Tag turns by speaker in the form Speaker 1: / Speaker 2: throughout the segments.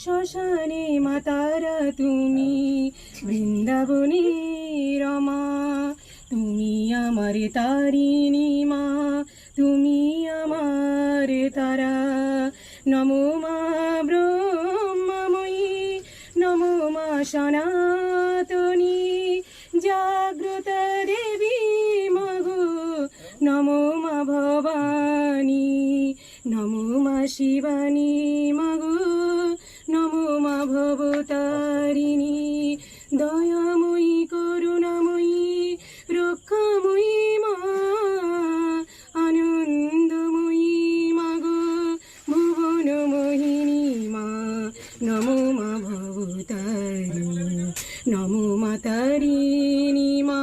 Speaker 1: শ্মশানে মাতারা তুমি বৃন্দাবনী রমা তুমি আমার তারিণী মা তুমি আমার তারা নমো মা ব্রহ্মময়ী নমো মা সনাতনী জাগ্রত দেবী মগো নমো মা শিবানী মগো নমো মা ভবতারিণী দয়াময়ী করুণাময়ী রক্ষাময়ী মা আনন্দময়ী মাগো ভুবন মোহিনী মা নমো মা ভবতারিণী নমো মা তারিণী মা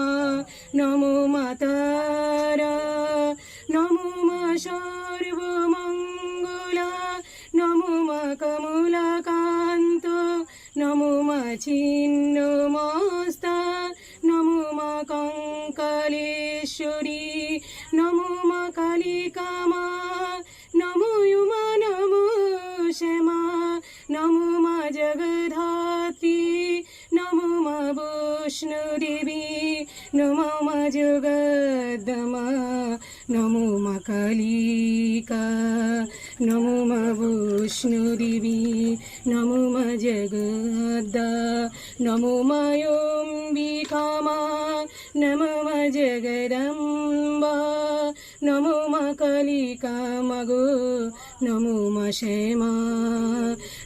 Speaker 1: নমো মা তারা নমো মা সর্বমঙ্গলা ছিন্ন মস্তা নমো মা কঙ্কালেশ্বরী। নমো মা কালিকামা। নমো উমা, নমো শ্যামা। নমো মা জগধাত্রী নমো মা বৈষ্ণদেবী। নমো মা জগদ্দমা নমো মা কালিকা নমো মা বৈষ্ণদেবী নমো মা জগদ্দা নমো মা অম্বিকা মা নমো মা জগদম্বা নমো মা কালিকা মাগো নমো মা শ্যামা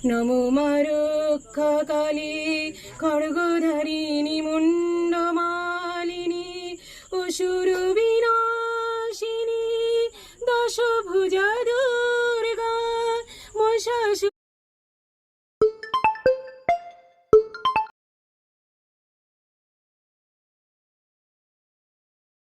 Speaker 1: নমো মা রক্ষা কালী খড়গধারিণী অসুর বিনাশিনী দশভুজা